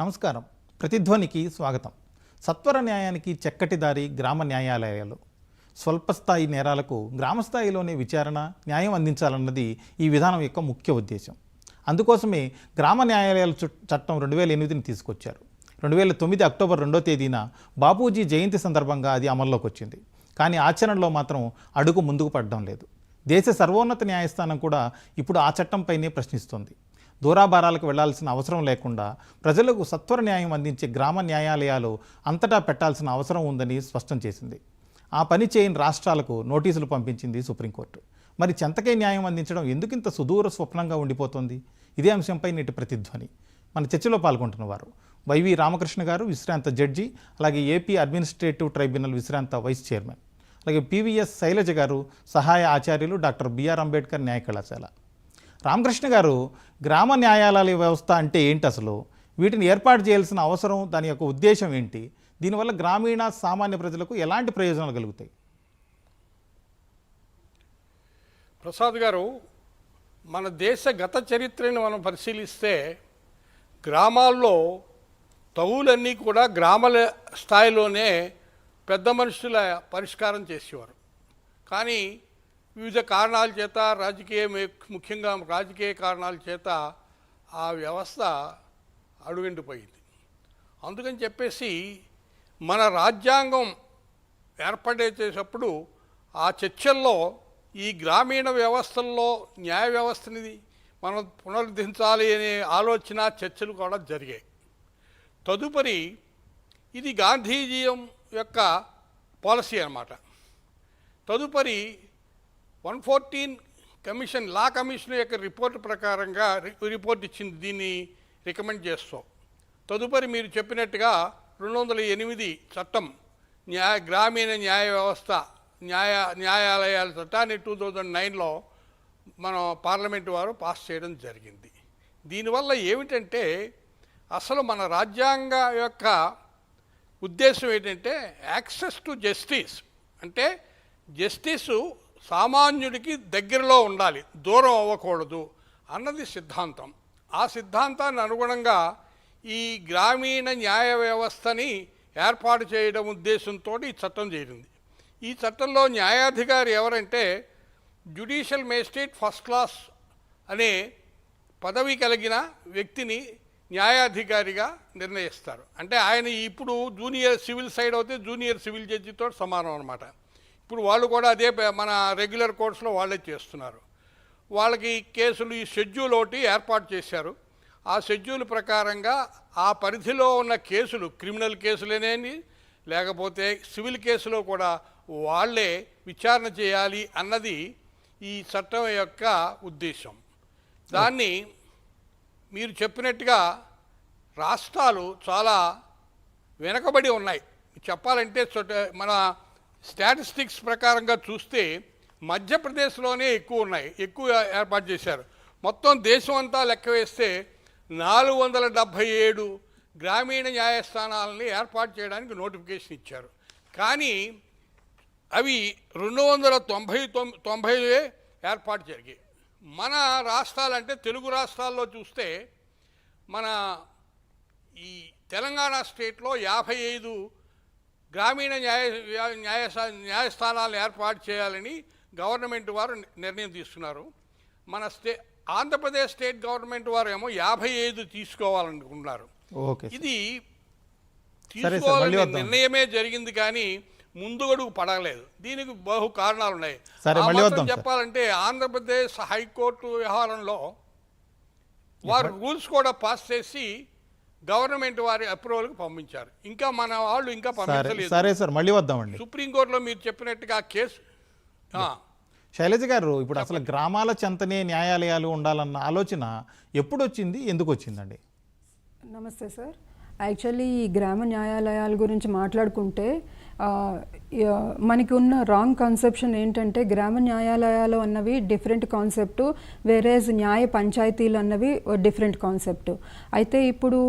నమస్కారం. ప్రతిధ్వనికి స్వాగతం. సత్వర న్యాయానికి చక్కటి దారి గ్రామ న్యాయాలయాలు. స్వల్పస్థాయి నేరాలకు గ్రామస్థాయిలోనే విచారణ న్యాయం అందించాలన్నది ఈ విధానం యొక్క ముఖ్య ఉద్దేశం. అందుకోసమే గ్రామ న్యాయాలయాల చట్టం రెండు వేల ఎనిమిదిని తీసుకొచ్చారు. రెండు వేల తొమ్మిది అక్టోబర్ రెండో తేదీన బాపూజీ జయంతి సందర్భంగా అది అమల్లోకి వచ్చింది కానీ ఆచరణలో మాత్రం అడుగు ముందుకు పడడం లేదు. దేశ సర్వోన్నత న్యాయస్థానం కూడా ఇప్పుడు ఆ చట్టంపైనే ప్రశ్నిస్తోంది. దూరాభారాలకు వెళ్ళాల్సిన అవసరం లేకుండా ప్రజలకు సత్వర న్యాయం అందించే గ్రామ న్యాయాలయాలు అంతటా పెట్టాల్సిన అవసరం ఉందని స్పష్టం చేసింది. ఆ పని చేయని రాష్ట్రాలకు నోటీసులు పంపించింది సుప్రీంకోర్టు. మరి చెంతకే న్యాయం అందించడం ఎందుకింత సుదూర స్వప్నంగా ఉండిపోతుంది? ఇదే అంశంపై నేటి ప్రతిధ్వని. మన చర్చలో పాల్గొంటున్న వారు వైవి రామకృష్ణ గారు విశ్రాంత జడ్జి అలాగే ఏపీ అడ్మినిస్ట్రేటివ్ ట్రైబ్యునల్ విశ్రాంత వైస్ చైర్మన్ అలాగే పివిఎస్ శైలజ గారు సహాయ ఆచార్యులు డాక్టర్ బిఆర్ అంబేద్కర్ న్యాయ కళాశాల రామకృష్ణ గారు గ్రామ న్యాయాలయాల వ్యవస్థ అంటే ఏంటి అసలు? వీటిని ఏర్పాటు చేయాల్సిన అవసరం దాని యొక్క ఉద్దేశం ఏంటి? దీనివల్ల గ్రామీణ సామాన్య ప్రజలకు ఎలాంటి ప్రయోజనాలు కలుగుతాయి? ప్రసాద్ గారు మన దేశ గత చరిత్రను మనం పరిశీలిస్తే గ్రామాల్లో తగులన్నీ కూడా గ్రామాల స్థాయిలోనే పెద్ద మనుషుల పరిష్కారం చేసేవారు. కానీ వివిధ కారణాల చేత రాజకీయ ముఖ్యంగా రాజకీయ కారణాల చేత ఆ వ్యవస్థ అడుగంటిపోయింది అందుకని చెప్పేసి మన రాజ్యాంగం ఏర్పడే చేసేటప్పుడు ఆ చర్చల్లో ఈ గ్రామీణ వ్యవస్థల్లో న్యాయ వ్యవస్థని మనం పునరుద్ధరించాలి అనే ఆలోచన చర్చలు కూడా జరిగాయి. తదుపరి ఇది గాంధీజీయం యొక్క పాలసీ అన్నమాట. తదుపరి one fourteen commission law commission యొక్క రిపోర్ట్ ప్రకారంగా రి- రిపోర్ట్ ఇచ్చింది. దీన్ని రికమెండ్ చేస్తాం. తదుపరి మీరు చెప్పినట్టుగా రెండు వందల ఎనిమిది చట్టం న్యాయ గ్రామీణ న్యాయ వ్యవస్థ న్యాయ న్యాయాలయాల చట్టాన్ని టూ థౌజండ్ నైన్లో మన పార్లమెంటు వారు పాస్ చేయడం జరిగింది. దీనివల్ల ఏమిటంటే అసలు మన రాజ్యాంగ యొక్క ఉద్దేశం ఏంటంటే యాక్సెస్ టు జస్టిస్. అంటే జస్టిస్ సామాన్యుడికి దగ్గరలో ఉండాలి దూరం అవ్వకూడదు అన్నది సిద్ధాంతం. ఆ సిద్ధాంతాన్ని అనుగుణంగా ఈ గ్రామీణ న్యాయ వ్యవస్థని ఏర్పాటు చేయడం ఉద్దేశంతో ఈ చట్టం చేరింది. ఈ చట్టంలో న్యాయాధికారి ఎవరంటే జ్యుడిషియల్ మేజిస్ట్రేట్ ఫస్ట్ క్లాస్ అనే పదవి కలిగిన వ్యక్తిని న్యాయాధికారిగా నిర్ణయిస్తారు. అంటే ఆయన ఇప్పుడు జూనియర్ సివిల్ సైడ్ అయితే జూనియర్ సివిల్ జడ్జితో సమానం అనమాట ఇప్పుడు వాళ్ళు కూడా అదే మన రెగ్యులర్ కోర్సులో వాళ్ళే చేస్తున్నారు. వాళ్ళకి కేసులు ఈ షెడ్యూల్ ఒకటి ఏర్పాటు చేశారు. ఆ షెడ్యూల్ ప్రకారంగా ఆ పరిధిలో ఉన్న కేసులు క్రిమినల్ కేసులేనేని లేకపోతే సివిల్ కేసులో కూడా వాళ్ళే విచారణ చేయాలి అన్నది ఈ చట్టం యొక్క ఉద్దేశం. దాన్ని మీరు చెప్పినట్టుగా రాష్ట్రాలు చాలా వెనకబడి ఉన్నాయి. చెప్పాలంటే మన స్టాటిస్టిక్స్ ప్రకారంగా చూస్తే మధ్యప్రదేశ్లోనే ఎక్కువ ఉన్నాయి. ఎక్కువ ఏర్పాటు చేశారు. మొత్తం దేశం అంతా లెక్క వేస్తే నాలుగు వందల డెబ్భై ఏడు గ్రామీణ న్యాయస్థానాలని ఏర్పాటు చేయడానికి నోటిఫికేషన్ ఇచ్చారు. కానీ అవి రెండు వందల తొంభై తొంభై ఏర్పాటు జరిగాయి. మన రాష్ట్రాలంటే తెలుగు రాష్ట్రాల్లో చూస్తే మన ఈ తెలంగాణ స్టేట్లో యాభై ఐదు గ్రామీణ న్యాయ న్యాయ న్యాయస్థానాలను ఏర్పాటు చేయాలని గవర్నమెంట్ వారు నిర్ణయం తీసుకున్నారు మన స్టే ఆంధ్రప్రదేశ్ స్టేట్ గవర్నమెంట్ వారు ఏమో యాభై ఐదు తీసుకోవాలనుకున్నారు. ఇది తీసుకోవాలనే. నిర్ణయమే జరిగింది కానీ ముందుగడుగు పడలేదు దీనికి బహు కారణాలు ఉన్నాయి. చెప్పాలంటే ఆంధ్రప్రదేశ్ హైకోర్టు వ్యవహారంలో వారు రూల్స్ కూడా పాస్ చేసి గవర్నమెంట్ వారి అప్రూవల్కి పంపించారు. ఇంకా మన వాళ్ళు ఇంకా సరే పంపించలేదు. సరే సార్ మళ్ళీ వద్దామండి. సుప్రీంకోర్టులో మీరు చెప్పినట్టుగా కేసు ఆ, శైలజ గారు ఇప్పుడు అసలు గ్రామాల చెంతనే న్యాయాలయాలు ఉండాలన్న ఆలోచన ఎప్పుడు వచ్చింది ఎందుకు వచ్చిందండి నమస్తే సార్. యాక్చువల్లీ ఈ గ్రామ న్యాయాలయాల గురించి మాట్లాడుకుంటే మనకి ఉన్న రాంగ్ కాన్సెప్షన్ ఏంటంటే గ్రామ న్యాయాలయాలు అన్నవి డిఫరెంట్ కాన్సెప్ట్ వేరేజ్ న్యాయ పంచాయతీలు అన్నవి డిఫరెంట్ కాన్సెప్ట్ అయితే ఇప్పుడు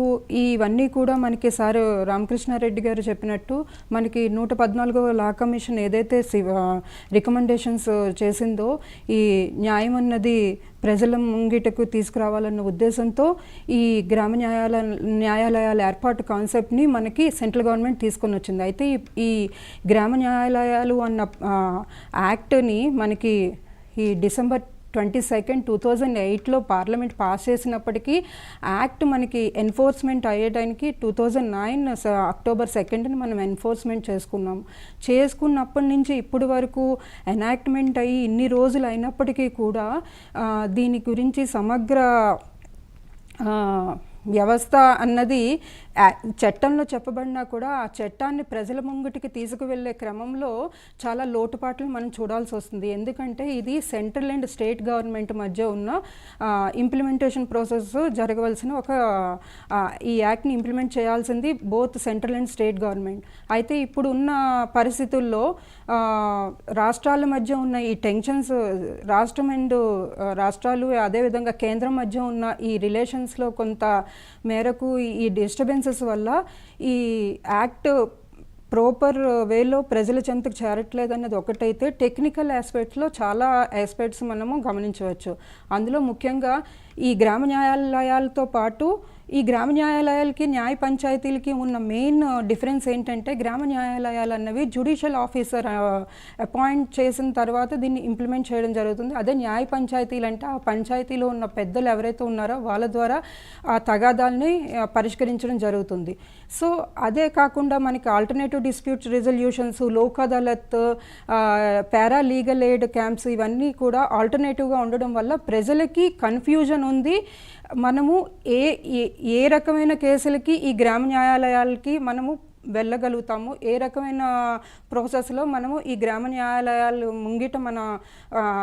ఇవన్నీ కూడా మనకి సార్ రామకృష్ణారెడ్డి గారు చెప్పినట్టు మనకి నూట పద్నాలుగవ లా కమిషన్ ఏదైతే రికమెండేషన్స్ చేసిందో ఈ న్యాయం అన్నది ప్రజల ముంగిటకు తీసుకురావాలన్న ఉద్దేశంతో ఈ గ్రామ న్యాయాల న్యాయాలయాల ఏర్పాటు కాన్సెప్ట్ని మనకి సెంట్రల్ గవర్నమెంట్ తీసుకొని వచ్చింది. అయితే ఈ- గ్రామ న్యాయాలయాలు అన్న యాక్ట్ని మనకి ఈ December twenty second two thousand ఎయిట్లో పార్లమెంట్ పాస్ చేసినప్పటికీ యాక్ట్ మనకి ఎన్ఫోర్స్మెంట్ అయ్యేటానికి టూ థౌజండ్ నైన్ అక్టోబర్ సెకండ్ని మనం ఎన్ఫోర్స్మెంట్ చేసుకున్నాం. చేసుకున్నప్పటి నుంచి ఇప్పటి వరకు ఎనాక్ట్మెంట్ అయ్యి ఇన్ని రోజులు అయినప్పటికీ కూడా దీని గురించి సమగ్ర వ్యవస్థ అన్నది చట్టంలో చెప్పబడినా కూడా ఆ చట్టాన్ని ప్రజల ముంగిటికి తీసుకువెళ్ళే క్రమంలో చాలా లోటుపాట్లు మనం చూడాల్సి వస్తుంది. ఎందుకంటే ఇది సెంట్రల్ అండ్ స్టేట్ గవర్నమెంట్ మధ్య ఉన్న ఇంప్లిమెంటేషన్ ప్రాసెస్ జరగవలసిన ఒక ఈ యాక్ట్ని ఇంప్లిమెంట్ చేయాల్సింది both central and state government. అయితే ఇప్పుడు ఉన్న పరిస్థితుల్లో రాష్ట్రాల మధ్య ఉన్న ఈ టెన్షన్స్ రాష్ట్రం అండ్ రాష్ట్రాలు అదేవిధంగా కేంద్రం మధ్య ఉన్న ఈ రిలేషన్స్లో కొంత మేరకు ఈ డిస్టర్బెన్సెస్ వల్ల ఈ యాక్ట్ ప్రాపర్ వేలో ప్రజల చెంతకు చేరట్లేదు అన్నది ఒకటైతే టెక్నికల్ ఆస్పెక్ట్స్లో చాలా ఆస్పెక్ట్స్ మనము గమనించవచ్చు. అందులో ముఖ్యంగా ఈ గ్రామ న్యాయాలయాలతో పాటు ఈ గ్రామ న్యాయాలయాలకి న్యాయ పంచాయతీలకి ఉన్న మెయిన్ డిఫరెన్స్ ఏంటంటే గ్రామ న్యాయాలయాలు అన్నవి జుడిషియల్ ఆఫీసర్ అపాయింట్ చేసిన తర్వాత దీన్ని ఇంప్లిమెంట్ చేయడం జరుగుతుంది. అదే న్యాయ పంచాయతీలు అంటే ఆ పంచాయతీలో ఉన్న పెద్దలు ఎవరైతే ఉన్నారో వాళ్ళ ద్వారా ఆ తగాదాల్ని పరిష్కరించడం జరుగుతుంది. సో అదే కాకుండా మనకి alternative disputes resolutions Lok Adalat para legal aid camps ఇవన్నీ కూడా ఆల్టర్నేటివ్గా ఉండడం వల్ల ప్రజలకి కన్ఫ్యూజన్ ఉంది. మనము ఏ ఏ- ఏ రకమైన కేసులకి ఈ గ్రామ న్యాయాలయాలకి మనము వెళ్ళగలుగుతాము. ఏ రకమైన ప్రాసెస్లో మనము ఈ గ్రామ న్యాయాలయాలు ముంగిట మన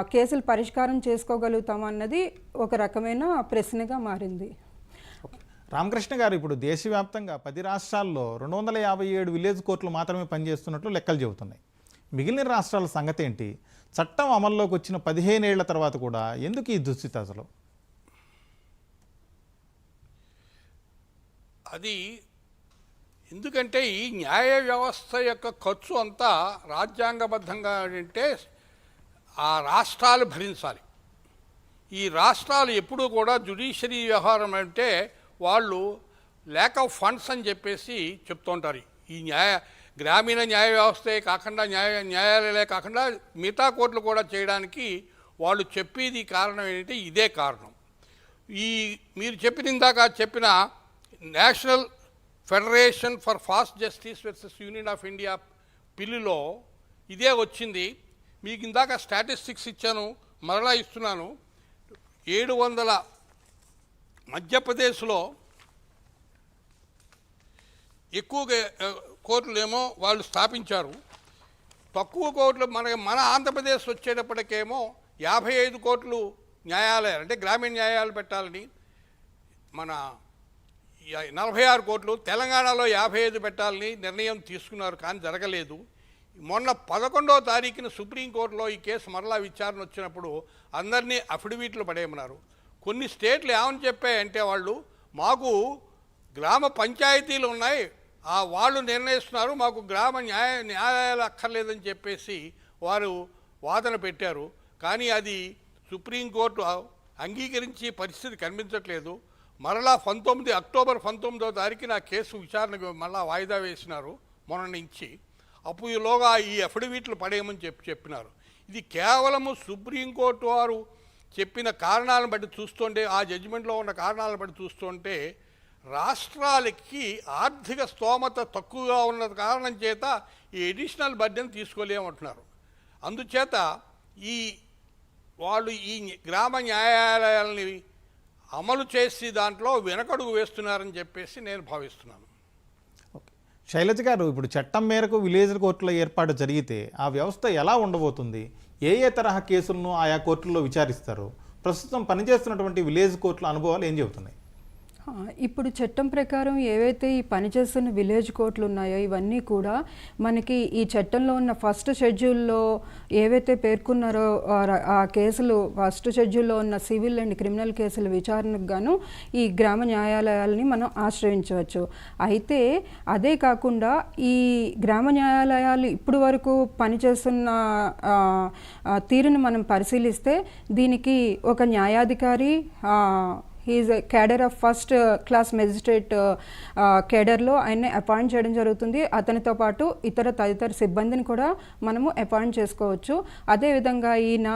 కేసులు పరిష్కారం చేసుకోగలుగుతాము అన్నది ఒక రకమైన ప్రశ్నగా మారింది. రామకృష్ణ గారు ఇప్పుడు దేశవ్యాప్తంగా పది రాష్ట్రాల్లో రెండు వందల యాభై ఏడు విలేజ్ కోర్టులు మాత్రమే పనిచేస్తున్నట్లు లెక్కలు చెబుతున్నాయి. మిగిలిన రాష్ట్రాల సంగతి ఏంటి చట్టం అమల్లోకి వచ్చిన పదిహేను ఏళ్ళ తర్వాత కూడా ఎందుకు ఈ దుస్థితి అసలు? అది ఎందుకంటే ఈ న్యాయ వ్యవస్థ యొక్క ఖర్చు అంతా రాజ్యాంగబద్ధంగా అంటే ఆ రాష్ట్రాలు భరించాలి. ఈ రాష్ట్రాలు ఎప్పుడూ కూడా జుడిషియరీ వ్యవహారం అంటే వాళ్ళు ల్యాక్ ఆఫ్ ఫండ్స్ అని చెప్పేసి చెప్తుంటారు ఈ న్యాయ గ్రామీణ న్యాయ వ్యవస్థే కాకుండా న్యాయ న్యాయాలయాలే కాకుండా మిగతా కోర్టులు కూడా చేయడానికి వాళ్ళు చెప్పేది కారణం ఏంటంటే ఇదే కారణం. ఈ మీరు చెప్పిన ఇందాక చెప్పిన national federation for fast justice versus union of India పిల్లిలో ఇదే వచ్చింది. మీకు ఇందాక స్టాటిస్టిక్స్ ఇచ్చాను మరలా ఇస్తున్నాను. ఏడు వందల మధ్యప్రదేశ్లో ఎక్కువగా ఆ, కోర్టులేమో వాళ్ళు స్థాపించారు. తక్కువ కోట్లు మన మన ఆంధ్రప్రదేశ్ వచ్చేటప్పటికేమో యాభై ఐదు కోట్లు న్యాయాలయాలు అంటే గ్రామీణ న్యాయాలు పెట్టాలని మన నలభై ఆరు కోట్లు తెలంగాణలో యాభై ఐదు పెట్టాలని నిర్ణయం తీసుకున్నారు కానీ జరగలేదు. మొన్న పదకొండవ తారీఖున సుప్రీంకోర్టులో ఈ కేసు మరలా విచారణ వచ్చినప్పుడు అందరినీ అఫిడవిట్లు పడేయమన్నారు. కొన్ని స్టేట్లు ఏమని చెప్పాయంటే వాళ్ళు మాకు గ్రామ పంచాయతీలు ఉన్నాయి ఆ వాళ్ళు నిర్ణయిస్తున్నారు మాకు గ్రామ న్యాయ న్యాయాలు అక్కర్లేదని చెప్పేసి వారు వాదన పెట్టారు. కానీ అది సుప్రీంకోర్టు అంగీకరించి పరిస్థితి కనిపించట్లేదు. మరలా పంతొమ్మిది అక్టోబర్ పంతొమ్మిదో తారీఖు నా కేసు విచారణకు మళ్ళా వాయిదా వేసినారు మొన్న నుంచి. అప్పుడు ఈలోగా ఈ అఫిడవిట్లు పడేయమని చెప్పి చెప్పినారు. ఇది కేవలము సుప్రీంకోర్టు వారు చెప్పిన కారణాలను బట్టి చూస్తుంటే ఆ జడ్జిమెంట్లో ఉన్న కారణాలను బట్టి చూస్తుంటే రాష్ట్రాలకి ఆర్థిక స్తోమత తక్కువగా ఉన్న కారణం చేత ఈ ఎడిషనల్ బడ్జెట్ తీసుకోలేమంటున్నారు. అందుచేత ఈ వాళ్ళు ఈ గ్రామ న్యాయాలయాలని అమలు చేసి దాంట్లో వెనకడుగు వేస్తున్నారని చెప్పేసి నేను భావిస్తున్నాను. ఓకే. శైలజ గారు ఇప్పుడు చట్టం మేరకు విలేజ్ కోర్టుల ఏర్పాటు జరిగితే ఆ వ్యవస్థ ఎలా ఉండబోతుంది? ఏ ఏ తరహా కేసులను ఆయా కోర్టుల్లో విచారిస్తారు? ప్రస్తుతం పనిచేస్తున్నటువంటి విలేజ్ కోర్టుల అనుభవాలు ఏం చెబుతున్నాయి? ఇప్పుడు చట్టం ప్రకారం ఏవైతే ఈ పనిచేస్తున్న విలేజ్ కోర్టులు ఉన్నాయో ఇవన్నీ కూడా మనకి ఈ చట్టంలో ఉన్న ఫస్ట్ షెడ్యూల్లో ఏవైతే పేర్కొన్నారో ఆ కేసులు ఫస్ట్ షెడ్యూల్లో ఉన్న సివిల్ అండ్ క్రిమినల్ కేసుల విచారణకు గాను ఈ గ్రామ న్యాయాలయాలని మనం ఆశ్రయించవచ్చు. అయితే అదే కాకుండా ఈ గ్రామ న్యాయాలయాలు ఇప్పుడు వరకు పనిచేస్తున్న తీరును మనం పరిశీలిస్తే దీనికి ఒక న్యాయాధికారి is he is cadre of first class magistrate కేడర్లో ఆయన్ని అపాయింట్ చేయడం జరుగుతుంది. అతనితో పాటు ఇతర తదితర సిబ్బందిని కూడా మనము అపాయింట్ చేసుకోవచ్చు. అదేవిధంగా ఈయన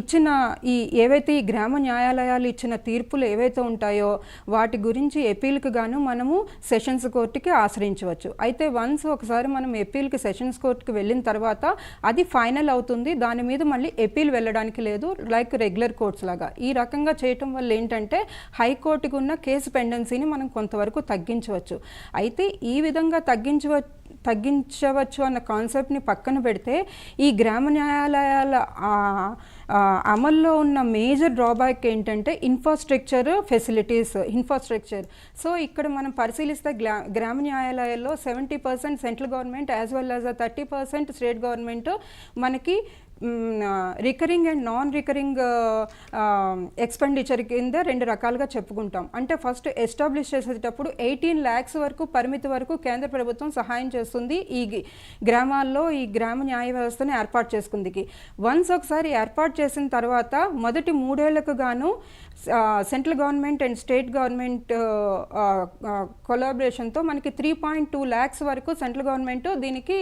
ఇచ్చిన ఈ ఏవైతే ఈ గ్రామ న్యాయాలయాలు ఇచ్చిన తీర్పులు ఏవైతే ఉంటాయో వాటి గురించి ఎపీల్కి గాను మనము సెషన్స్ కోర్టుకి ఆశ్రయించవచ్చు. అయితే వన్స్ ఒకసారి మనం ఎపీల్కి సెషన్స్ కోర్టుకి వెళ్ళిన తర్వాత అది ఫైనల్ అవుతుంది. దాని మీద మళ్ళీ ఎపీల్ వెళ్ళడానికి లేదు. లైక్ రెగ్యులర్ కోర్ట్స్ లాగా. ఈ రకంగా చేయటం వల్ల ఏంటంటే హైకోర్టుకు ఉన్న కేసు పెండెన్సీని మనం కొంతవరకు తగ్గించవచ్చు. అయితే ఈ విధంగా తగ్గించవ తగ్గించవచ్చు అన్న కాన్సెప్ట్ని పక్కన పెడితే ఈ గ్రామ న్యాయాలయాల అమల్లో ఉన్న మేజర్ డ్రాబ్యాక్ ఏంటంటే ఇన్ఫ్రాస్ట్రక్చర్ ఫెసిలిటీస్ ఇన్ఫ్రాస్ట్రక్చర్ సో ఇక్కడ మనం పరిశీలిస్తే గ్రా గ్రామ న్యాయాలయాల్లో seventy percent central government as well as thirty percent state government మనకి recurring and non recurring expenditure కింద రెండు రకాలుగా చెప్పుకుంటాం. అంటే ఫస్ట్ ఎస్టాబ్లిష్ చేసేటప్పుడు ఎయిటీన్ ల్యాక్స్ వరకు పరిమితి వరకు కేంద్ర ప్రభుత్వం సహాయం చేస్తుంది ఈ గ్రామాల్లో ఈ గ్రామ న్యాయ వ్యవస్థను ఏర్పాటు చేసుకుందికి. వన్స్ ఒకసారి ఏర్పాటు చేసిన తర్వాత మొదటి మూడేళ్ళకు గాను central government and state government కొలాబరేషన్తో మనకి త్రీ పాయింట్ టూ ల్యాక్స్ వరకు సెంట్రల్ గవర్నమెంట్ దీనికి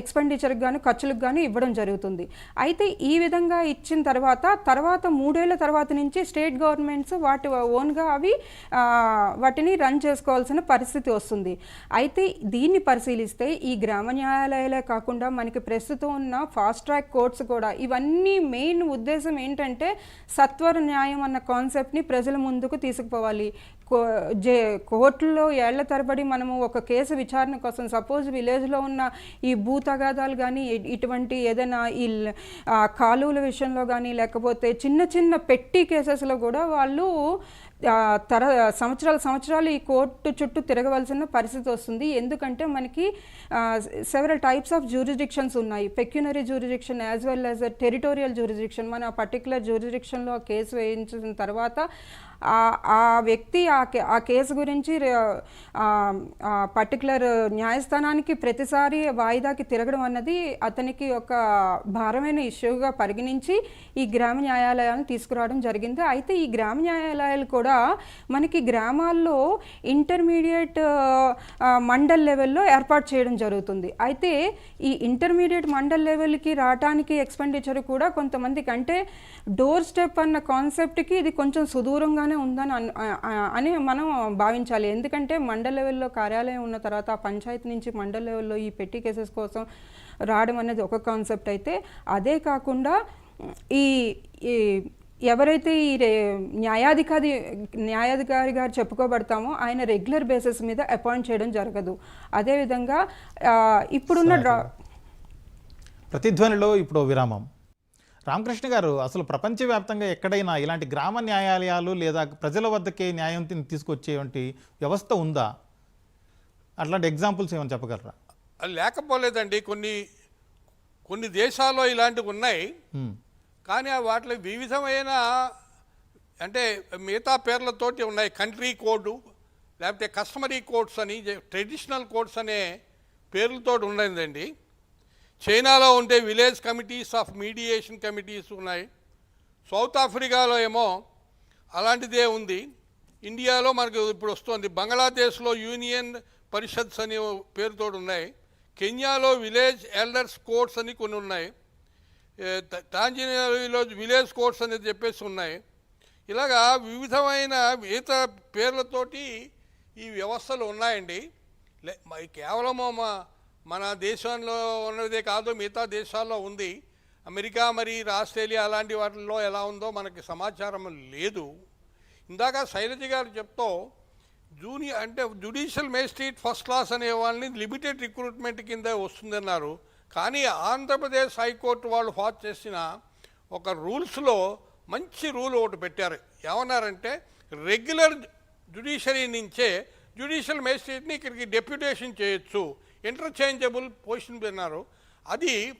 ఎక్స్పెండిచర్కి గాను ఖర్చులకు గాను ఇవ్వడం జరుగుతుంది. అయితే ఈ విధంగా ఇచ్చిన తర్వాత తర్వాత మూడేళ్ళ తర్వాత నుంచి స్టేట్ గవర్నమెంట్స్ వాటి ఓన్గా అవి వాటిని రన్ చేసుకోవాల్సిన పరిస్థితి వస్తుంది. అయితే దీన్ని పరిశీలిస్తే ఈ గ్రామ న్యాయాలయాలే కాకుండా మనకి ప్రస్తుతం ఉన్న ఫాస్ట్ ట్రాక్ కోర్ట్స్ కూడా ఇవన్నీ మెయిన్ ఉద్దేశం ఏంటంటే సత్వర న్యాయం అన్న కాన్సెప్ట్ని ప్రజల ముందుకు తీసుకుపోవాలి. కో జే కోర్టులో ఏళ్ళ తరబడి మనము ఒక కేసు విచారణ కోసం సపోజ్ విలేజ్లో ఉన్న ఈ భూ తగాదాలు కానీ ఇటువంటి ఏదైనా ఈ కాలువల విషయంలో కానీ లేకపోతే చిన్న చిన్న పెట్టి కేసెస్లో కూడా వాళ్ళు తర సంవత్సరాల సంవత్సరాలు ఈ కోర్టు చుట్టూ తిరగవలసిన పరిస్థితి వస్తుంది. ఎందుకంటే మనకి సెవెరల్ టైప్స్ ఆఫ్ జ్యూరిడిక్షన్స్ ఉన్నాయి. Pecuniary jurisdiction as well as territorial jurisdiction మన పర్టికులర్ జ్యూరిడిక్షన్లో కేసు వేయించిన తర్వాత ఆ- వ్యక్తి ఆ కే- ఆ కేసు గురించి పర్టికులర్ న్యాయస్థానానికి ప్రతిసారి వాయిదాకి తిరగడం అన్నది అతనికి ఒక భారమైన ఇష్యూగా పరిగణించి ఈ గ్రామ న్యాయాలయాలను తీసుకురావడం జరిగింది. అయితే ఈ గ్రామ న్యాయాలయాలు కూడా మనకి గ్రామాల్లో ఇంటర్మీడియట్ మండల్ లెవెల్లో ఏర్పాటు చేయడం జరుగుతుంది. అయితే ఈ ఇంటర్మీడియట్ మండల్ లెవెల్కి రావడానికి ఎక్స్పెండిచర్ కూడా కొంతమందికి అంటే డోర్ స్టెప్ అన్న కాన్సెప్ట్కి ఇది కొంచెం సుదూరంగా సుదూరంగానే ఉందని అన్- మనం భావించాలి. ఎందుకంటే మండల్ లెవెల్లో కార్యాలయం ఉన్న తర్వాత పంచాయతీ నుంచి మండల్ లెవెల్లో ఈ పెట్టి కేసెస్ కోసం రావడం అనేది ఒక కాన్సెప్ట్ అయితే అదే కాకుండా ఈ ఈ ఎవరైతే ఈ న్యాయాధికారి న్యాయాధికారి గారు చెప్పుకోబడతామో ఆయన రెగ్యులర్ బేసిస్ మీద అపాయింట్ చేయడం జరగదు. అదేవిధంగా ఇప్పుడున్న డ్రా ప్రతిధ్వనిలో ఇప్పుడు విరామం. రామకృష్ణ గారు అసలు ప్రపంచవ్యాప్తంగా ఎక్కడైనా ఇలాంటి గ్రామ న్యాయాలయాలు లేదా ప్రజల వద్దకే న్యాయం తీసుకొచ్చేటువంటి వ్యవస్థ ఉందా? అట్లాంటి ఎగ్జాంపుల్స్ ఏమైనా చెప్పగలరా? అది లేకపోలేదండి. కొన్ని కొన్ని దేశాల్లో ఇలాంటివి ఉన్నాయి. కానీ వాటిలో వివిధమైన అంటే మిగతా పేర్లతోటి ఉన్నాయి. కంట్రీ కోడ్ లేకపోతే కస్టమరీ కోడ్స్ అని ట్రెడిషనల్ కోడ్స్ అనే పేర్లతో ఉండదండి చైనాలో ఉండే village committees of mediation committees ఉన్నాయి. సౌత్ ఆఫ్రికాలో ఏమో అలాంటిదే ఉంది. ఇండియాలో మనకు ఇప్పుడు వస్తుంది. బంగ్లాదేశ్లో యూనియన్ పరిషత్స్ అనే పేరుతో ఉన్నాయి. కెన్యాలో విలేజ్ ఎల్డర్స్ కోర్ట్స్ అని కొన్ని ఉన్నాయి. ఏ, విలేజ్ కోర్ట్స్ అనేది చెప్పేసి ఉన్నాయి. ఇలాగా వివిధమైన ఇతర పేర్లతోటి ఈ వ్యవస్థలు ఉన్నాయండి. కేవలము మా మన దేశంలో ఉన్నదే కాదు మిగతా దేశాల్లో ఉంది. అమెరికా మరి ఆస్ట్రేలియా అలాంటి వాటిల్లో ఎలా ఉందో మనకి సమాచారం లేదు. ఇందాక శైలజ గారు చెప్తూ జూనియర్ అంటే జుడిషియల్ మేజిస్ట్రేట్ ఫస్ట్ క్లాస్ అనే వాళ్ళని లిమిటెడ్ రిక్రూట్మెంట్ కింద వస్తుందన్నారు. కానీ ఆంధ్రప్రదేశ్ హైకోర్టు వాళ్ళు పాస్ చేసిన ఒక రూల్స్లో మంచి రూల్ ఒకటి పెట్టారు. ఏమన్నారంటే రెగ్యులర్ జుడిషియరీ నుంచే జ్యుడిషియల్ మేజిస్ట్రేట్ని ఇక్కడికి డెప్యుటేషన్ చేయొచ్చు. ఇంటర్చేంజబుల్ పొజిషన్ అన్నారు. అది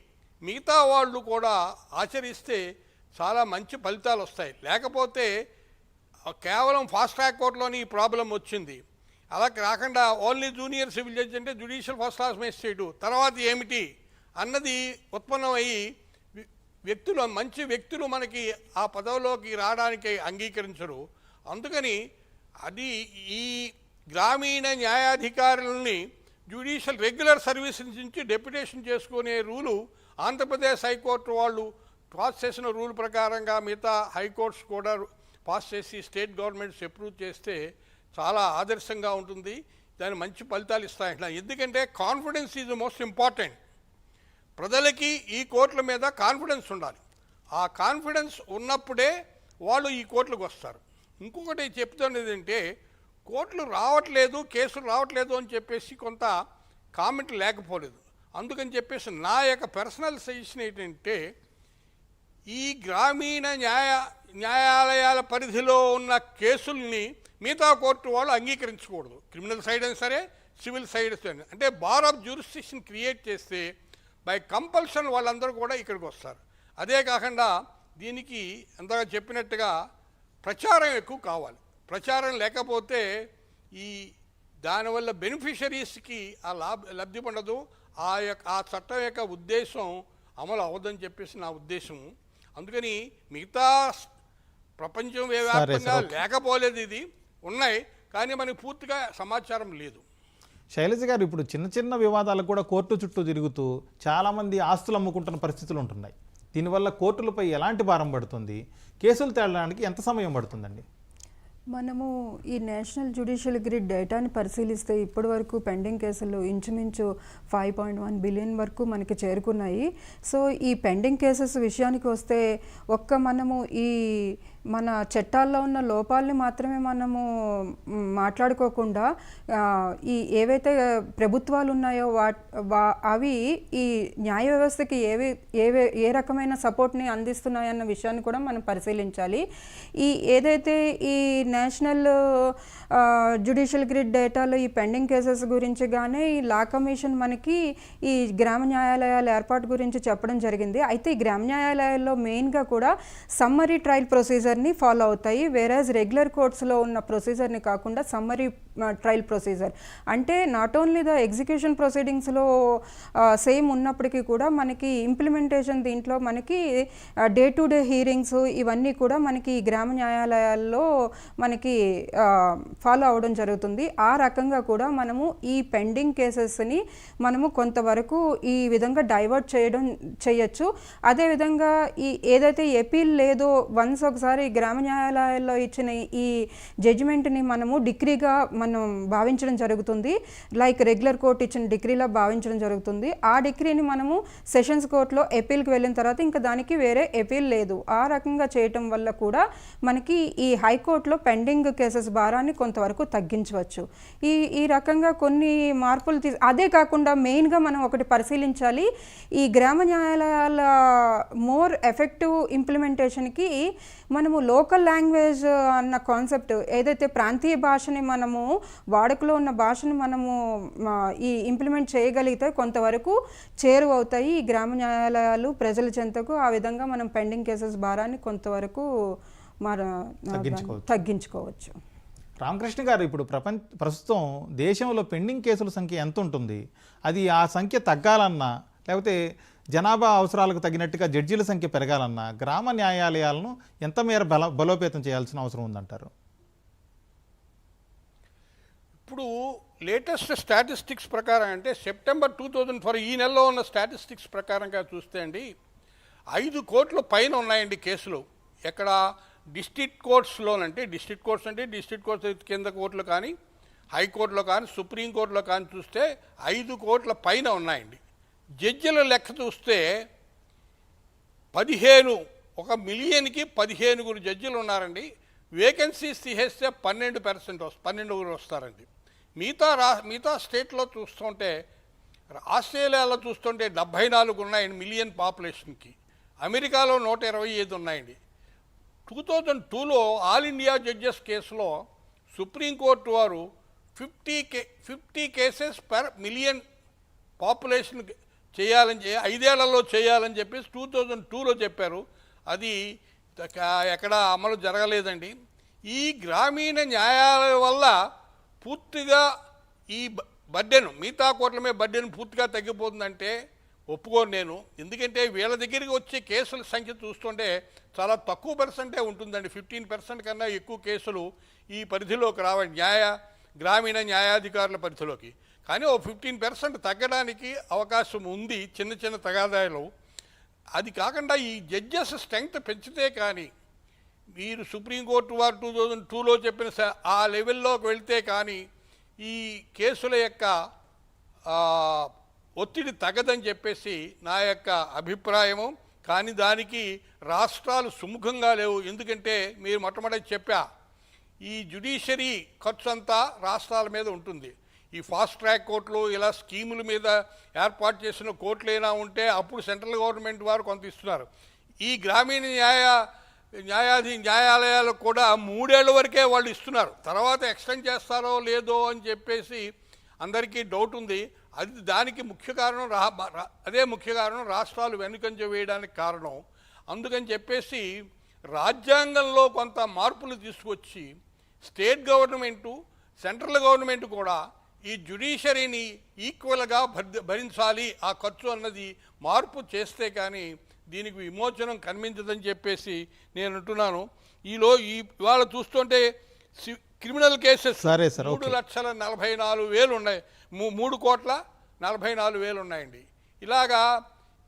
మిగతా వాళ్ళు కూడా ఆచరిస్తే చాలా మంచి ఫలితాలు వస్తాయి. లేకపోతే కేవలం ఫాస్ట్ ట్రాక్ కోర్టులోనే ఈ ప్రాబ్లం వచ్చింది. అలా కాకుండా ఓన్లీ జూనియర్ సివిల్ జడ్జి అంటే జ్యుడిషియల్ ఫస్ట్ క్లాస్ మేజిస్ట్రేటు తర్వాత ఏమిటి? అన్నది ఉత్పన్నమయ్యి వ్యక్తులు మంచి వ్యక్తులు మనకి ఆ పదవిలోకి రావడానికి అంగీకరించరు. అందుకని అది ఈ గ్రామీణ న్యాయాధికారులని జ్యుడిషియల్ రెగ్యులర్ సర్వీస్ నుంచి డెప్యుటేషన్ చేసుకునే రూలు ఆంధ్రప్రదేశ్ హైకోర్టు వాళ్ళు పాస్ చేసిన రూల్ ప్రకారంగా మిగతా హైకోర్ట్స్ కూడా పాస్ చేసి స్టేట్ గవర్నమెంట్స్ అప్రూవ్ చేస్తే చాలా ఆదర్శంగా ఉంటుంది. దాని మంచి ఫలితాలు ఇస్తాయంట ఎందుకంటే కాన్ఫిడెన్స్ ఈజ్ మోస్ట్ ఇంపార్టెంట్. ప్రజలకి ఈ కోర్టుల మీద కాన్ఫిడెన్స్ ఉండాలి. ఆ కాన్ఫిడెన్స్ ఉన్నప్పుడే వాళ్ళు ఈ కోర్టులకు వస్తారు. ఇంకొకటి చెప్తున్నది ఏంటంటే కోర్టులు రావట్లేదు కేసులు రావట్లేదు అని చెప్పేసి కొంత కామెంట్ లేకపోలేదు. అందుకని చెప్పేసి నా యొక్క పర్సనల్ సజెషన్ ఏంటంటే ఈ గ్రామీణ న్యాయ న్యాయాలయాల పరిధిలో ఉన్న కేసుల్ని మిగతా కోర్టు వాళ్ళు అంగీకరించకూడదు. క్రిమినల్ సైడ్ అయినా సరే సివిల్ సైడ్ సరే. అంటే బార్ ఆఫ్ జ్యూరిస్టిక్షన్ క్రియేట్ చేస్తే బై కంపల్షన్ వాళ్ళందరూ కూడా ఇక్కడికి వస్తారు. అదే కాకుండా దీనికి అంతగా చెప్పినట్టుగా ప్రచారం ఎక్కువ కావాలి. ప్రచారం లేకపోతే ఈ దానివల్ల బెనిఫిషరీస్కి ఆ లాభ లబ్ధి పొందదు. ఆ యొక్క ఆ చట్టం యొక్క ఉద్దేశం అమలు అవ్వదని చెప్పేసి నా ఉద్దేశం అందుకని మిగతా ప్రపంచం వ్యాప్తంగా. లేకపోలేదు ఇది. ఉన్నాయి. కానీ మనకి పూర్తిగా సమాచారం లేదు. శైలజ గారు ఇప్పుడు చిన్న చిన్న వివాదాలకు కూడా కోర్టు చుట్టూ తిరుగుతూ చాలామంది ఆస్తులు అమ్ముకుంటున్న పరిస్థితులు ఉంటున్నాయి. దీనివల్ల కోర్టులపై ఎలాంటి భారం పడుతుంది? కేసులు తేలడానికి ఎంత సమయం పడుతుందండి? మనము ఈ నేషనల్ జ్యుడిషియల్ గ్రిడ్ డేటాని పరిశీలిస్తే ఇప్పటి వరకు పెండింగ్ కేసులు ఇంచుమించు ఫైవ్ పాయింట్ వన్ బిలియన్ వరకు మనకి చేరుకున్నాయి. సో ఈ పెండింగ్ కేసెస్ విషయానికి వస్తే ఒక్క మనము ఈ మన చట్టాల్లో ఉన్న లోపాలని మాత్రమే మనము మాట్లాడుకోకుండా ఈ ఏవైతే ప్రభుత్వాలు ఉన్నాయో వా- అవి ఈ న్యాయ వ్యవస్థకి ఏవి ఏవే ఏ రకమైన సపోర్ట్ని అందిస్తున్నాయన్న విషయాన్ని కూడా మనం పరిశీలించాలి. ఈ ఏదైతే ఈ నేషనల్ జ్యుడిషియల్ గ్రిడ్ డేటాలో ఈ పెండింగ్ కేసెస్ గురించి కానీ ఈ లా కమిషన్ మనకి ఈ గ్రామ న్యాయాలయాల ఏర్పాటు గురించి చెప్పడం జరిగింది. అయితే ఈ గ్రామ న్యాయాలయాల్లో మెయిన్గా కూడా సమ్మరీ ట్రయల్ ప్రొసీజర్ని ఫాలో అవుతాయి. వేరేజ్ రెగ్యులర్ కోర్ట్స్లో ఉన్న ప్రొసీజర్ని కాకుండా సమ్మరీ ట్రయల్ ప్రొసీజర్ అంటే నాట్ ఓన్లీ ద ఎగ్జిక్యూషన్ ప్రొసీడింగ్స్లో సేమ్ ఉన్నప్పటికీ కూడా మనకి ఇంప్లిమెంటేషన్ దీంట్లో మనకి డే టు డే హీరింగ్స్ ఇవన్నీ కూడా మనకి గ్రామ న్యాయాలయాల్లో మనకి uh, ఫాలో అవడం జరుగుతుంది. ఆ రకంగా కూడా మనము ఈ పెండింగ్ కేసెస్ని మనము కొంతవరకు ఈ విధంగా డైవర్ట్ చేయడం చేయొచ్చు. అదేవిధంగా ఈ ఏదైతే ఎపీల్ లేదో వన్స్ ఒకసారి గ్రామ న్యాయాలయాల్లో ఇచ్చిన ఈ జడ్జిమెంట్ని మనము డిగ్రీగా మనం భావించడం జరుగుతుంది. లైక్ రెగ్యులర్ కోర్ట్ ఇచ్చిన డిగ్రీలా భావించడం జరుగుతుంది. ఆ డిగ్రీని మనము సెషన్స్ కోర్టులో ఎపీల్కి వెళ్ళిన తర్వాత ఇంకా దానికి వేరే ఎపీల్ లేదు. ఆ రకంగా చేయటం వల్ల కూడా మనకి ఈ హైకోర్టులో పెండింగ్ కేసెస్ భారాన్ని కొంతవరకు తగ్గించవచ్చు. ఈ ఈ రకంగా కొన్ని మార్పులు తీ అదే కాకుండా మెయిన్గా మనం ఒకటి పరిశీలించాలి. ఈ గ్రామ న్యాయాలయాల మోర్ ఎఫెక్టివ్ ఇంప్లిమెంటేషన్కి మనము లోకల్ లాంగ్వేజ్ అన్న కాన్సెప్ట్ ఏదైతే ప్రాంతీయ భాషని మనము వాడుకలో ఉన్న భాషను మనము ఈ ఇంప్లిమెంట్ చేయగలిగితే కొంతవరకు చేరువవుతాయి. ఈ గ్రామ న్యాయాలయాలు ప్రజల చెంతకు ఆ విధంగా మనం పెండింగ్ కేసెస్ భారాన్ని కొంతవరకు మన. తగ్గించుకోవచ్చు. రామకృష్ణ గారు ఇప్పుడు ప్రపంచ ప్రస్తుతం దేశంలో పెండింగ్ కేసుల సంఖ్య ఎంత ఉంటుంది అది ఆ సంఖ్య తగ్గాలన్నా లేకపోతే జనాభా అవసరాలకు తగినట్టుగా జడ్జీల సంఖ్య పెరగాలన్నా గ్రామ న్యాయాలయాలను ఎంత మేర బల బలోపేతం చేయాల్సిన అవసరం ఉందంటారు? ఇప్పుడు లేటెస్ట్ స్టాటిస్టిక్స్ ప్రకారం అంటే సెప్టెంబర్ టూ థౌజండ్ ఫోర్ ఈ నెలలో ఉన్న స్టాటిస్టిక్స్ ప్రకారంగా చూస్తే అండి ఐదు కోట్ల పైన ఉన్నాయండి కేసులు. ఎక్కడ డిస్ట్రిక్ట్ కోర్ట్స్లోనంటే డిస్ట్రిక్ట్ కోర్ట్స్ అంటే డిస్ట్రిక్ట్ కోర్ట్స్ కింద కోర్టులు కానీ హైకోర్టులో కానీ సుప్రీంకోర్టులో కానీ చూస్తే ఐదు కోట్ల పైన ఉన్నాయండి. జడ్జిల లెక్క చూస్తే పదిహేను ఒక మిలియన్కి పదిహేనుగురు జడ్జిలు ఉన్నారండి వేకెన్సీస్ తీసేస్తే పన్నెండు పర్సెంట్ వస్తుంది పన్నెండుగురు వస్తారండి. మిగతా రా మిగతా స్టేట్లో చూస్తుంటే ఆస్ట్రేలియాలో చూస్తుంటే డెబ్భై నాలుగు ఉన్నాయండి మిలియన్ పాపులేషన్కి. అమెరికాలో నూట ఇరవై ఐదు ఉన్నాయండి. టూ థౌజండ్ టూలో ఆల్ ఇండియా జడ్జెస్ కేసులో సుప్రీంకోర్టు వారు fifty K fifty cases per million population చేయాలని చే ఐదేళ్ళలో చేయాలని చెప్పేసి టూ థౌజండ్ టూలో చెప్పారు. అది ఎక్కడ అమలు జరగలేదండి. ఈ గ్రామీణ న్యాయాలయం వల్ల పూర్తిగా ఈ బడ్డెను మిగతా కోట్ల మీద బడ్డెను పూర్తిగా తగ్గిపోతుందంటే ఒప్పుకోను నేను. ఎందుకంటే వీళ్ళ దగ్గరికి వచ్చే కేసుల సంఖ్య చూస్తుంటే చాలా తక్కువ పర్సెంటే ఉంటుందండి. ఫిఫ్టీన్ పర్సెంట్ కన్నా ఎక్కువ కేసులు ఈ పరిధిలోకి రావాలి న్యాయ గ్రామీణ న్యాయాధికారుల పరిధిలోకి. కానీ ఓ ఫిఫ్టీన్ పర్సెంట్ తగ్గడానికి అవకాశం ఉంది చిన్న చిన్న తగాదాలు. అది కాకుండా ఈ జడ్జెస్ స్ట్రెంగ్త్ పెంచితే కానీ మీరు సుప్రీంకోర్టు వారు టూ థౌజండ్ టూలో చెప్పిన స- ఆ లెవెల్లోకి వెళ్తే కానీ ఈ కేసుల యొక్క ఒత్తిడి తగ్గదని చెప్పేసి నా యొక్క అభిప్రాయము. కానీ దానికి రాష్ట్రాలు సుముఖంగా లేవు. ఎందుకంటే మీరు మొట్టమొదటి చెప్పా ఈ జుడిషరీ ఖర్చు అంతా రాష్ట్రాల మీద ఉంటుంది. ఈ ఫాస్ట్ ట్రాక్ కోర్టులు ఇలా స్కీముల మీద ఏర్పాటు చేసిన కోర్టులు అయినా ఉంటే అప్పుడు సెంట్రల్ గవర్నమెంట్ వారు కొంత ఇస్తున్నారు. ఈ గ్రామీణ న్యాయ న్యాయాధి న్యాయాలయాలకు కూడా మూడేళ్ళ వరకే వాళ్ళు ఇస్తున్నారు. తర్వాత ఎక్స్టెండ్ చేస్తారో లేదో అని చెప్పేసి అందరికీ డౌట్ ఉంది. అది దానికి ముఖ్య కారణం రా రా- అదే ముఖ్య కారణం రాష్ట్రాలు వెనుకంజ వేయడానికి కారణం. అందుకని చెప్పేసి రాజ్యాంగంలో కొంత మార్పులు తీసుకొచ్చి స్టేట్ గవర్నమెంటు సెంట్రల్ గవర్నమెంట్ కూడా ఈ జ్యుడిషియరీని ఈక్వల్గా భర్- భరించాలి ఆ ఖర్చు అన్నది మార్పు చేస్తే కానీ దీనికి విమోచనం కనిపించదని చెప్పేసి నేను అంటున్నాను. ఈలో ఈ ఇవాళ చూస్తుంటే సి- క్రిమినల్ కేసెస్ సరే సార్, మూడు. లక్షల నలభై నాలుగు వేలు ఉన్నాయి. మూ- మూడు కోట్ల నలభై నాలుగు వేలు ఉన్నాయండి. ఇలాగా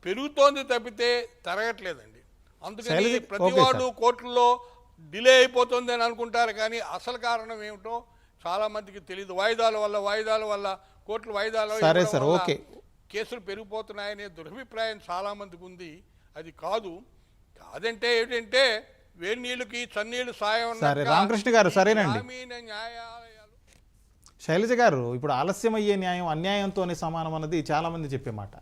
పెరుగుతోంది తప్పితే తరగట్లేదండి. అందుకని ప్రతి వాడు కోర్టుల్లో డిలే అయిపోతుంది అని అనుకుంటారు కానీ అసలు కారణం ఏమిటో చాలా మందికి తెలియదు వాయిదాల వల్ల వాయిదాల వల్ల కోర్టులు వాయిదాలు సరే సార్, ఓకే. కేసులు పెరిగిపోతున్నాయనే దురభిప్రాయం చాలా మందికి ఉంది. అది కాదు. కాదంటే ఏంటంటే వేడి నీళ్ళకి చన్నీళ్ళు సాయం సరే, రామకృష్ణ గారు, సరేనండి. శైలజ గారు ఇప్పుడు ఆలస్యం అయ్యే న్యాయం అన్యాయంతోనే సమానం అన్నది చాలామంది చెప్పే మాట.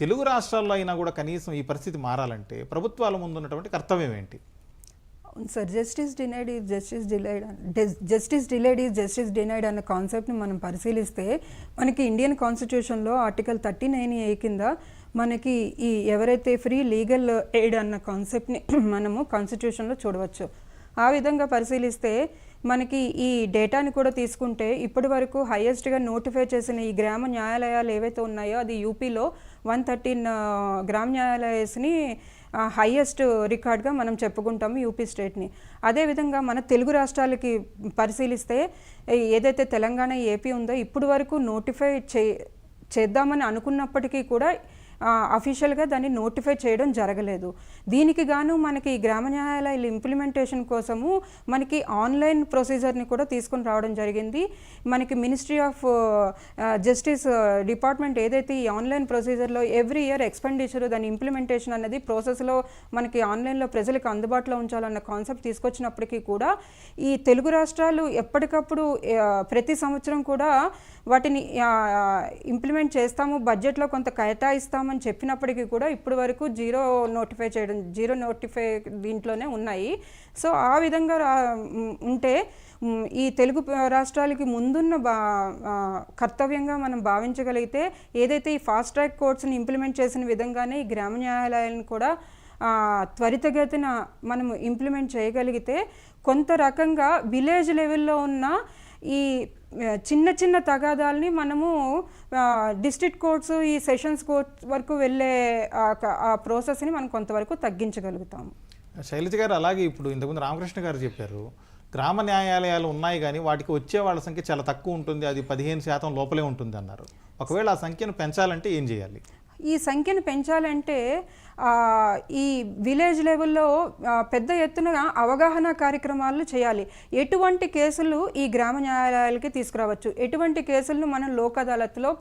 తెలుగు రాష్ట్రాల్లో అయినా కూడా కనీసం ఈ పరిస్థితి మారాలంటే ప్రభుత్వాల ముందు ఉన్నటువంటి కర్తవ్యం ఏంటి? అవును sir justice denied is justice delayed justice delayed is justice denied అన్న కాన్సెప్ట్ని మనం పరిశీలిస్తే మనకి ఇండియన్ కాన్స్టిట్యూషన్లో ఆర్టికల్ థర్టీ నైన్ ఏ కింద మనకి ఈ ఎవరైతే ఫ్రీ లీగల్ ఎయిడ్ అన్న కాన్సెప్ట్ని మనము కాన్స్టిట్యూషన్లో చూడవచ్చు. ఆ విధంగా పరిశీలిస్తే మనకి ఈ డేటాని కూడా తీసుకుంటే ఇప్పటి వరకు హయ్యెస్ట్గా నోటిఫై చేసిన ఈ గ్రామ న్యాయాలయాలు ఏవైతే ఉన్నాయో అది యూపీలో వన్ థర్టీన్ గ్రామ న్యాయాలయస్ని హైయెస్ట్ రికార్డ్గా మనం చెప్పుకుంటాము యూపీ స్టేట్ని. అదేవిధంగా మన తెలుగు రాష్ట్రాలకి పరిశీలిస్తే ఏదైతే తెలంగాణ ఏపీ ఉందో ఇప్పుడు వరకు నోటిఫై చే చేద్దామని అనుకున్నప్పటికీ కూడా అఫీషియల్గా దాన్ని నోటిఫై చేయడం జరగలేదు. దీనికి గాను మనకి ఈ గ్రామ న్యాయాలయాల ఇంప్లిమెంటేషన్ కోసము మనకి ఆన్లైన్ ప్రొసీజర్ని కూడా తీసుకొని రావడం జరిగింది. మనకి మినిస్ట్రీ ఆఫ్ జస్టిస్ డిపార్ట్మెంట్ ఏదైతే ఈ ఆన్లైన్ ప్రొసీజర్లో ఎవ్రీ ఇయర్ ఎక్స్పెండిచర్ దాని ఇంప్లిమెంటేషన్ అనేది ప్రాసెస్లో మనకి ఆన్లైన్లో ప్రజలకు అందుబాటులో ఉంచాలన్న కాన్సెప్ట్ తీసుకొచ్చినప్పటికీ కూడా ఈ తెలుగు రాష్ట్రాలు ఎప్పటికప్పుడు ప్రతి సంవత్సరం కూడా వాటిని ఇంప్లిమెంట్ చేస్తాము బడ్జెట్లో కొంత కేటాయిస్తామని చెప్పినప్పటికీ కూడా ఇప్పటి వరకు జీరో నోటిఫై చేయడం జీరో నోటిఫై దీంట్లోనే ఉన్నాయి. సో ఆ విధంగా ఉంటే ఈ తెలుగు రాష్ట్రాలకి ముందున్న బా కర్తవ్యంగా మనం భావించగలిగితే ఏదైతే ఈ ఫాస్ట్ ట్రాక్ కోర్ట్స్ని ఇంప్లిమెంట్ చేసిన విధంగానే ఈ గ్రామ న్యాయాలయాలను కూడా త్వరితగతిన మనం ఇంప్లిమెంట్ చేయగలిగితే కొంత రకంగా విలేజ్ లెవెల్లో ఉన్న ఈ చిన్న చిన్న తగాదాలని మనము డిస్ట్రిక్ట్ కోర్ట్స్ ఈ సెషన్స్ కోర్ట్స్ వరకు వెళ్ళే ఆ ప్రాసెస్ని మనం కొంతవరకు తగ్గించగలుగుతాము. శైలజ గారు అలాగే ఇప్పుడు ఇంతకుముందు రామకృష్ణ గారు చెప్పారు గ్రామ న్యాయాలయాలు ఉన్నాయి కానీ వాటికి వచ్చే వాళ్ళ సంఖ్య చాలా తక్కువ ఉంటుంది అది పదిహేను శాతం లోపలే ఉంటుంది అన్నారు ఒకవేళ ఆ సంఖ్యను పెంచాలంటే ఏం చేయాలి? ఈ సంఖ్యను పెంచాలంటే ఈ విలేజ్ లెవెల్లో పెద్ద ఎత్తున అవగాహన కార్యక్రమాలు చేయాలి. ఎటువంటి కేసులు ఈ గ్రామ న్యాయాలయాలకి తీసుకురావచ్చు. ఎటువంటి కేసులను మనం లోక్ అదాలత్లో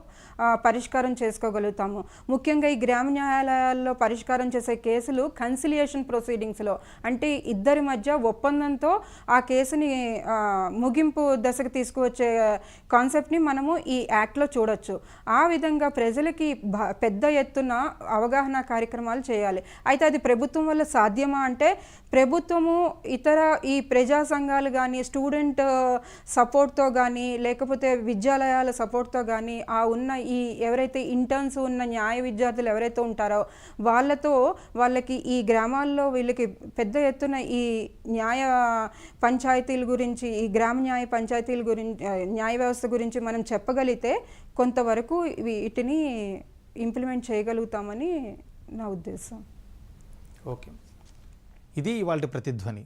పరిష్కారం చేసుకోగలుగుతాము. ముఖ్యంగా ఈ గ్రామ న్యాయాలయాల్లో పరిష్కారం చేసే కేసులు కన్సిలియేషన్ ప్రొసీడింగ్స్లో అంటే ఇద్దరి మధ్య ఒప్పందంతో ఆ కేసుని ముగింపు దశకు తీసుకువచ్చే కాన్సెప్ట్ని మనము ఈ యాక్ట్లో చూడొచ్చు. ఆ విధంగా ప్రజలకి భ- పెద్ద ఎత్తున అవగాహన కార్యక్రమాలు చేయాలి. అయితే అది ప్రభుత్వం వల్ల సాధ్యమా అంటే ప్రభుత్వము ఇతర ఈ ప్రజా సంఘాలు కానీ స్టూడెంట్ సపోర్ట్తో కానీ లేకపోతే విద్యాలయాల సపోర్ట్తో కానీ ఆ ఉన్న ఈ ఎవరైతే ఇంటర్న్స్ ఉన్న న్యాయ విద్యార్థులు ఎవరైతే ఉంటారో వాళ్ళతో వాళ్ళకి ఈ గ్రామాల్లో వీళ్ళకి పెద్ద ఎత్తున ఈ న్యాయ పంచాయతీల గురించి ఈ గ్రామ న్యాయ పంచాయతీల గురించి న్యాయ వ్యవస్థ గురించి మనం చెప్పగలిగితే కొంతవరకు వీటిని ఇంప్లిమెంట్ చేయగలుగుతామని నా ఉద్దేశం. ఓకే. ఇది ఇవాళ ప్రతిధ్వని.